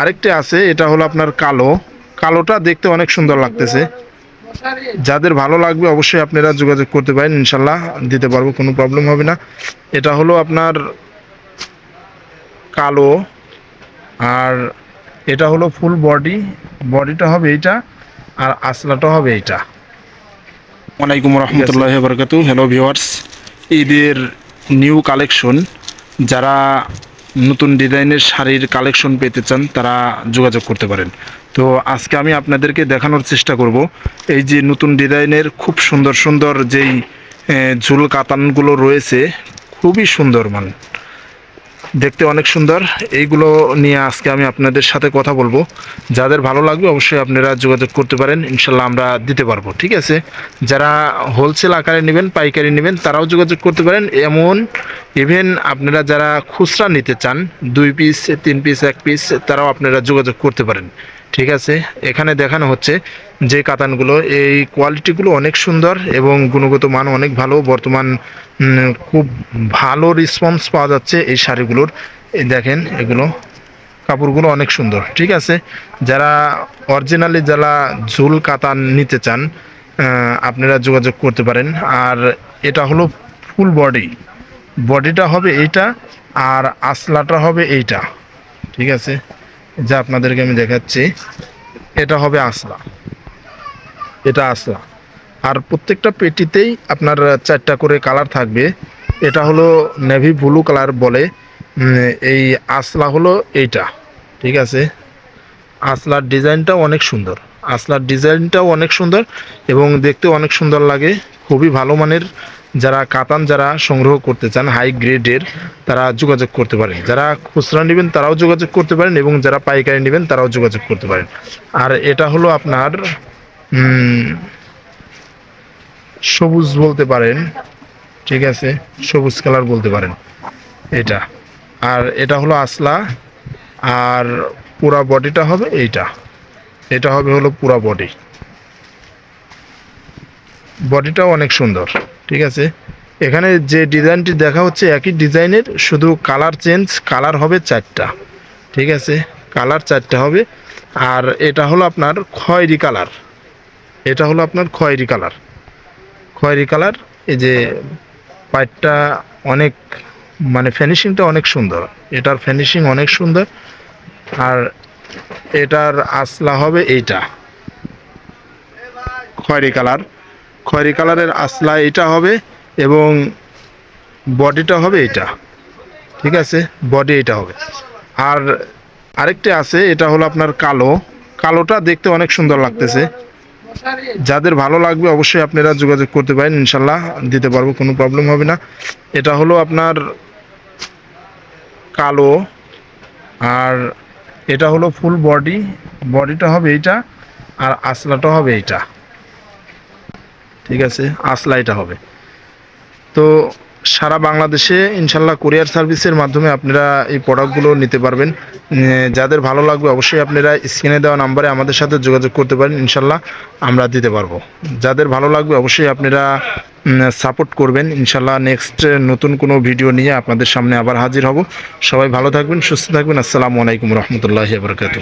আরেকটি আছে, এটা হলো আপনার কালো। কালোটা দেখতে অনেক সুন্দর লাগতেছে। যাদের ভালো লাগবে অবশ্যই আপনারা যোগাযোগ করতে পারেন, ইনশাল্লাহ দিতে পারব, কোনো প্রবলেম হবে না। এটা হলো আপনার কালো, আর এটা হলো ফুল বডি বডিটা হবে এইটা, আর আসলাটা হবে এইটা। ওয়ালাইকুম রহমতুল্লাহ বরকাতু হ্যালো ভিওয়ার্স ঈদের নিউ কালেকশন যারা নতুন ডিজাইনের শাড়ির কালেকশন পেতে চান, তারা যোগাযোগ করতে পারেন। তো আজকে আমি আপনাদেরকে দেখানোর চেষ্টা করব, এই যে নতুন ডিজাইনের খুব সুন্দর সুন্দর যেই ঝুল কাতানগুলো রয়েছে, খুবই সুন্দর মান দেখতে অনেক সুন্দর। এইগুলো নিয়ে আজকে আমি আপনাদের সাথে কথা বলব। যাদের ভালো লাগবে অবশ্যই আপনারা যোগাযোগ করতে পারেন। ইনশাল্লাহ আমরা দিতে পারব, ঠিক আছে? যারা হোলসেল আকারে নেবেন, পাইকারি নেবেন, তারাও যোগাযোগ করতে পারেন। এমন ইভেন আপনারা যারা খুচরা নিতে চান, দুই পিস তিন পিস এক পিস তারাও আপনারা যোগাযোগ করতে পারেন। ঠিক আছে, এখানে দেখানো হচ্ছে যে কাতানগুলো, এই কোয়ালিটিগুলো অনেক সুন্দর এবং গুণগত মান অনেক ভালো, বর্তমান খুব ভালো রেসপন্স পাওয়া যাচ্ছে এই শাড়িগুলোর। দেখেন, এগুলো, কাপড়গুলো অনেক সুন্দর, ঠিক আছে? যারা অরিজিনালি যারা ঝুল কাতান নিতে চান আপনারা যোগাযোগ করতে পারেন। আর এটা হলো ফুল বডি বডিটা হবে এইটা আর আসলাটা হবে এইটা, ঠিক আছে? যা আপনাদেরকে আমি দেখাচ্ছি, এটা হবে আসলা। এটা আসলা। আর প্রত্যেকটা পেটিতেই আপনার চারটা করে কালার থাকবে। এটা হলো নেভি ব্লু কালার বলে। এই আসলা হলো এইটা, ঠিক আছে? আসলার ডিজাইনটাও অনেক সুন্দর। আসলার ডিজাইনটাও অনেক সুন্দর এবং দেখতে অনেক সুন্দর লাগে। খুবই ভালো মানের যারা কাতান যারা সংগ্রহ করতে চান হাই গ্রেডের তারা যোগাযোগ করতে পারেন। যারা খুচরা নেবেন, তারাও যোগাযোগ করতে পারেন এবং যারা পাইকারি নেবেন, তারাও যোগাযোগ করতে পারেন। আর এটা হলো আপনার সবুজ বলতে পারেন, ঠিক আছে? সবুজ কালার বলতে পারেন, এটা। আর এটা হলো আসলা, আর পুরা বডিটা হবে এইটা। এটা হবে হলো পুরা বডি বডিটাও অনেক সুন্দর, ঠিক আছে? এখানে যে ডিজাইনটি দেখা হচ্ছে, একই ডিজাইনের, শুধু কালার চেঞ্জ, কালার হবে চারটা, ঠিক আছে? কালার চারটা হবে, আর এটা হলো আপনার খয়েরি কালার, এটা হলো আপনার খয়েরি কালার। খয়েরি কালার, এই যে পাইপটা অনেক মানে ফিনিশিংটা অনেক সুন্দর, এটার ফিনিশিং অনেক সুন্দর, আর এটার আসলা হবে এইটা। খয়েরি কালার খয়েরি কালারের আসলা এইটা হবে এবং বডিটা হবে এইটা ঠিক আছে? বডি এটা হবে। আর আরেকটা আছে, এটা হলো আপনার কালো। কালোটা দেখতে অনেক সুন্দর লাগতেছে। যাদের ভালো লাগবে অবশ্যই আপনারা যোগাযোগ করতে পারেন, ইনশাল্লাহ দিতে পারব, কোনো প্রবলেম হবে না। এটা হলো আপনার কালো। আর এটা হলো ফুল বডি। বডিটা হবে এইটা আর আসলাটা হবে এইটা ঠিক আছে, আসলা এটা হবে। তো সারা বাংলাদেশে ইনশাল্লাহ কুরিয়ার সার্ভিসের মাধ্যমে আপনারা এই প্রোডাক্টগুলো নিতে পারবেন। যাদের ভালো লাগবে অবশ্যই আপনারা স্ক্রিনে দেওয়া নাম্বারে আমাদের সাথে যোগাযোগ করতে পারেন, ইনশাল্লাহ আমরা দিতে পারব। যাদের ভালো লাগবে অবশ্যই আপনারা সাপোর্ট করবেন। ইনশাল্লাহ নেক্সট নতুন কোনো ভিডিও নিয়ে আপনাদের সামনে আবার হাজির হব। সবাই ভালো থাকবেন, সুস্থ থাকবেন। আসসালামু আলাইকুম রহমতুল্লাহ বরকাত